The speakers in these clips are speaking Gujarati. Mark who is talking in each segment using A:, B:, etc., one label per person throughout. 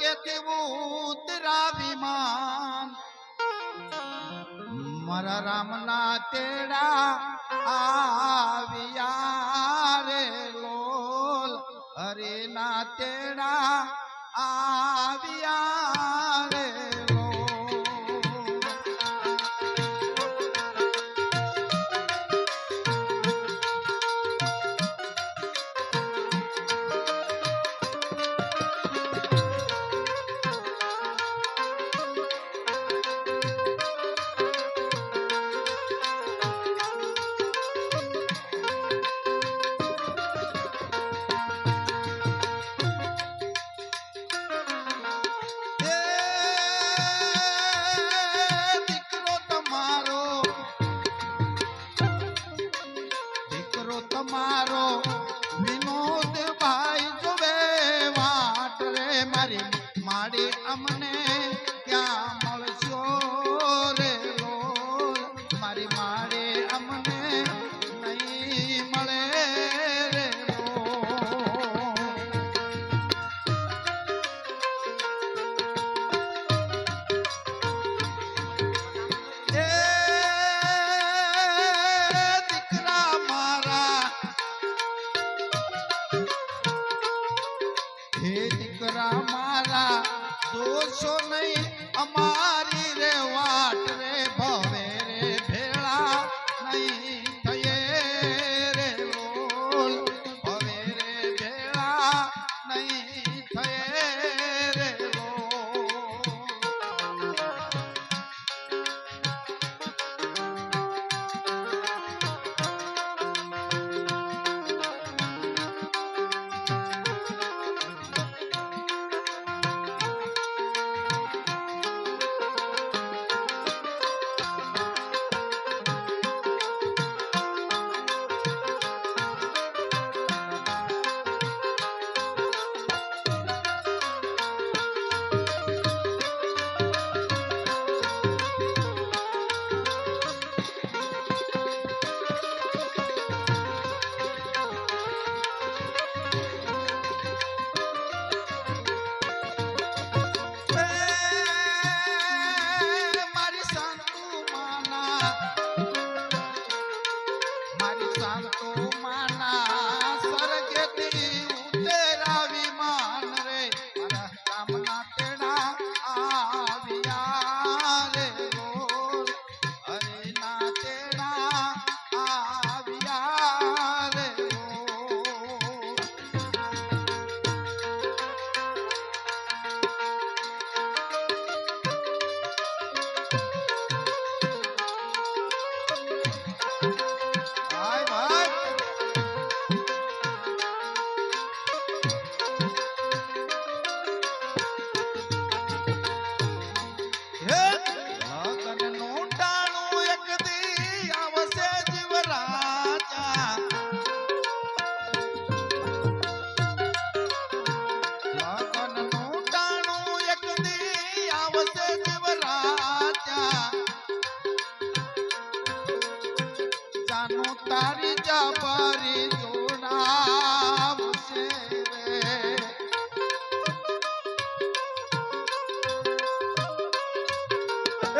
A: કેવું ઉતરાવી માં મારા રામના તેડા આવ્યા રે લોલ હરે ના તેડા આ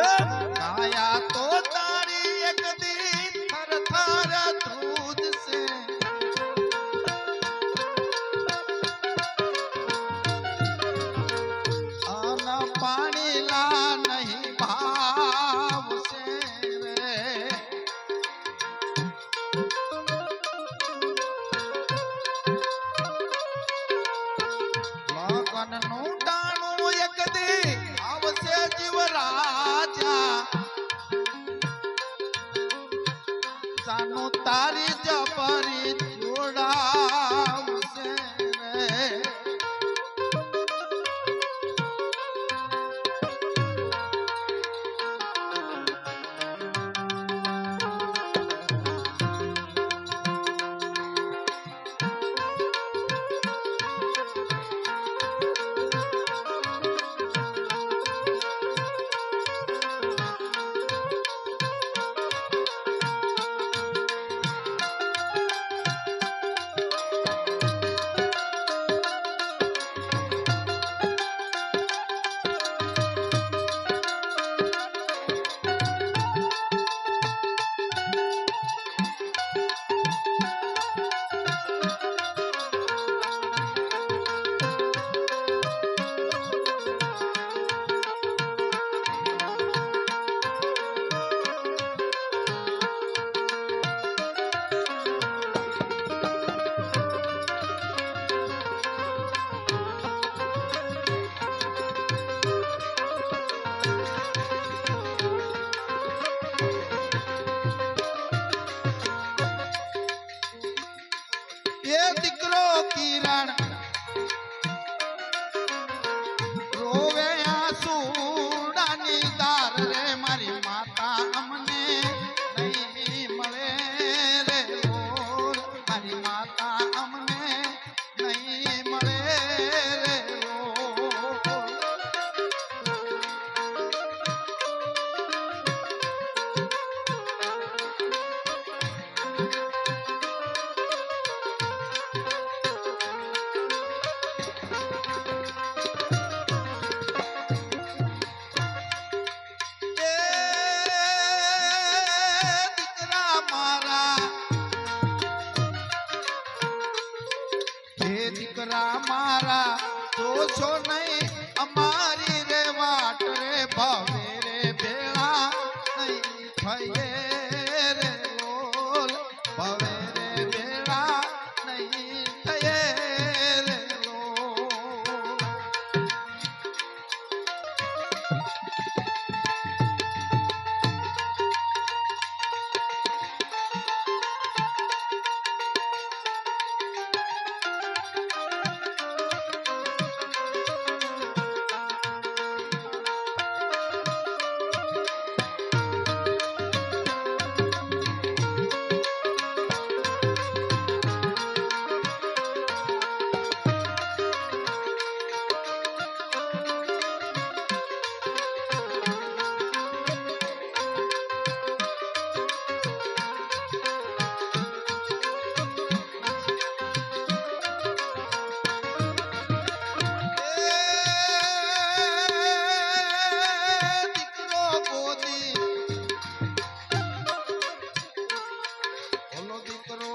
A: Yeah. એ દીકરો કિરણ. મારા તો છો નહીં અમારી રે વાટ રે ભાવ.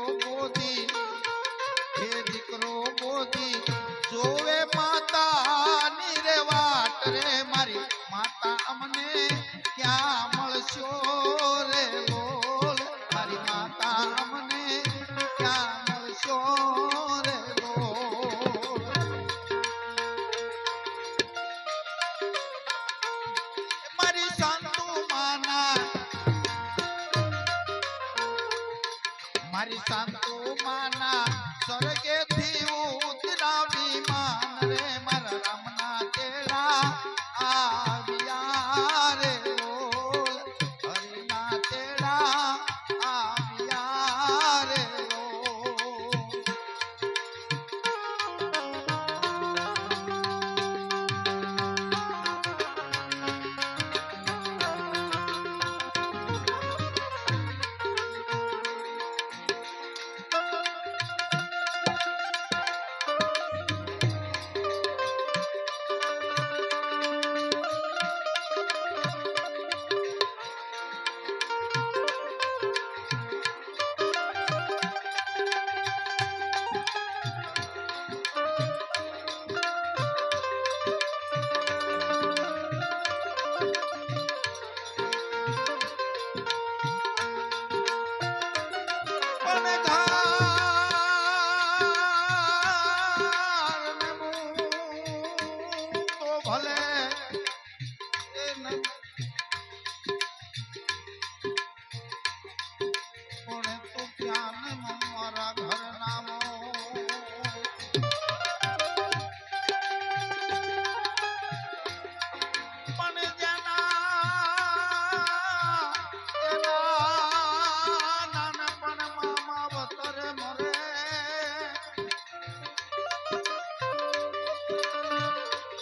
A: 我不听。મારી સાંતો માના સ્વર્ગે થી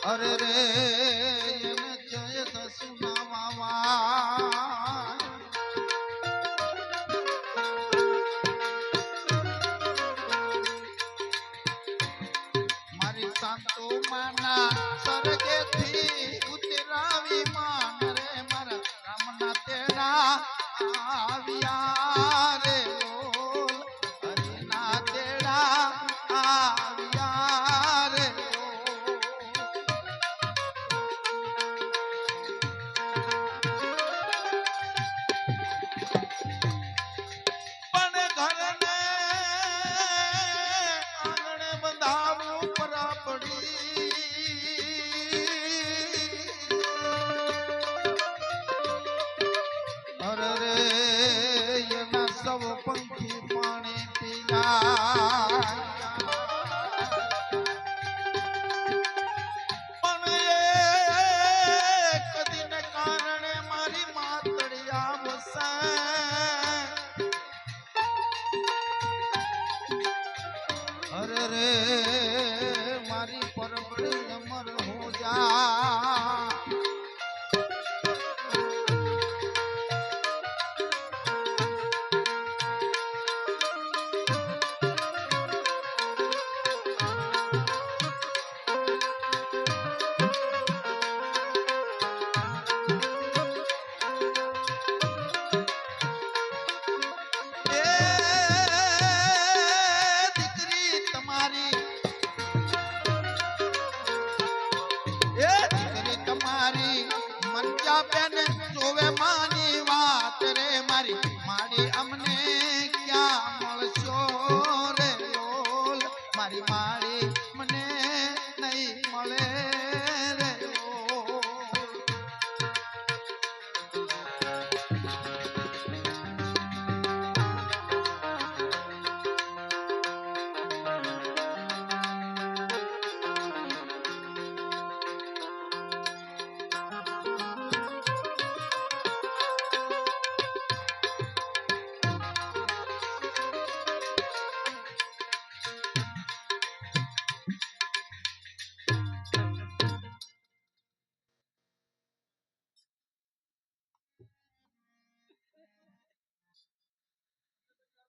A: અરે રે.